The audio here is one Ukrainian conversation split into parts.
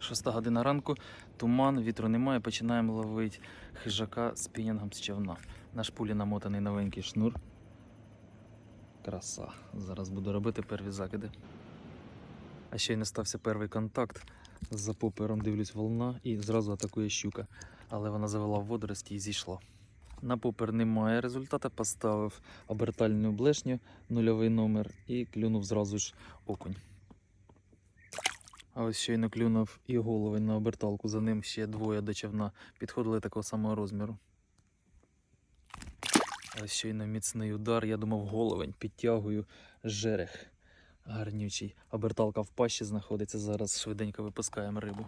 Шоста година ранку, туман, вітру немає, починаємо ловити хижака з пінінгом з човна. На шпулі намотаний новенький шнур. Краса. Зараз буду робити перві закиди. А ще й не стався перший контакт. За попером дивлюсь волна і зразу атакує щука. Але вона завела в водорості і зійшла. На попер немає результата, поставив обертальну блешню, нульовий номер і клюнув зразу ж окунь. А ось щойно клюнув і головень на оберталку, за ним ще двоє до човна підходили такого самого розміру. А ось щойно міцний удар, я думав головень, підтягую жерех. Гарнючий. Оберталка в пащі знаходиться, зараз швиденько випускаємо рибу.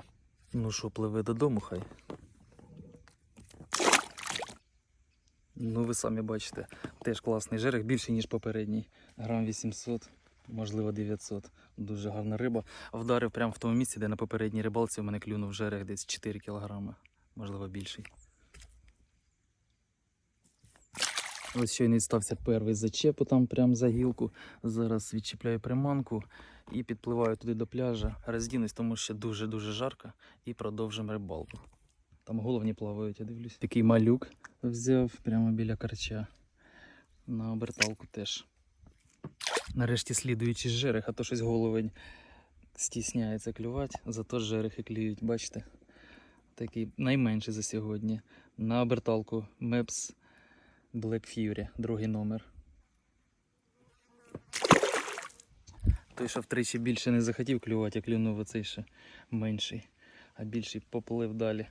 Ну що, пливе додому хай. Ну, ви самі бачите, теж класний жерех, більший, ніж попередній. Грам 800, можливо 900. Дуже гарна риба. Вдарив прямо в тому місці, де на попередній рибалці в мене клюнув жерех десь 4 кг, можливо більший. Ось щойно стався перший зачеп там прямо за гілку. Зараз відчіпляю приманку і підпливаю туди до пляжа. Роздінусь, тому що дуже-дуже жарко, і продовжимо рибалку. Там головні плавають, я дивлюсь. Такий малюк взяв прямо біля карча. На оберталку теж. Нарешті слідуючи жерех, а то щось головень стісняється клювати, зато жерехи клюють, бачите? Такий найменший за сьогодні. На оберталку Мепс Black Fury, другий номер. Той, що втричі більше не захотів клювати, а клюнув оцей ще менший, а більший поплив далі.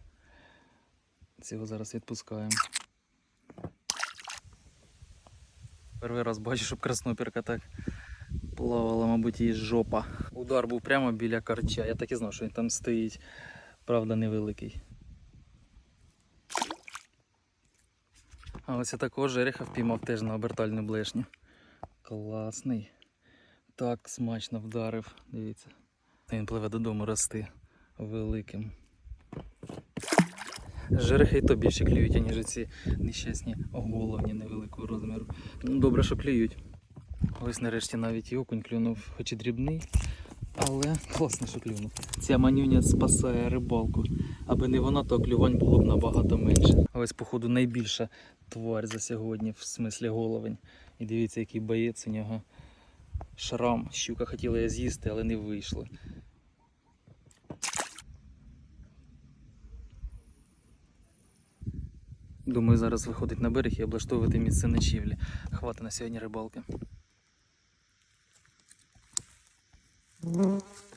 Цього зараз відпускаємо. Перший раз бачу, щоб краснопірка так плавала, мабуть, її жопа. Удар був прямо біля карча. Я так і знав, що він там стоїть. Правда, невеликий. А ось я такого жереха впіймав теж на обертальну блешню. Класний. Так смачно вдарив. Дивіться. Він пливе додому рости великим. Жерехи то більше клюють, аніж ці нещасні головні невеликого розміру. Ну, добре, що клюють. Ось нарешті навіть і окунь клюнув, хоч і дрібний, але класно, що клюнув. Ця манюня спасає рибалку. Аби не вона, то клювань було б набагато менше. Ось, походу, найбільша тварь за сьогодні, в смислі головень. І дивіться, який боєць у нього. Шрам. Щука хотіла я з'їсти, але не вийшло. Думаю, зараз виходить на берег і облаштовувати місце ночівлі. Хвати на сьогодні рибалки.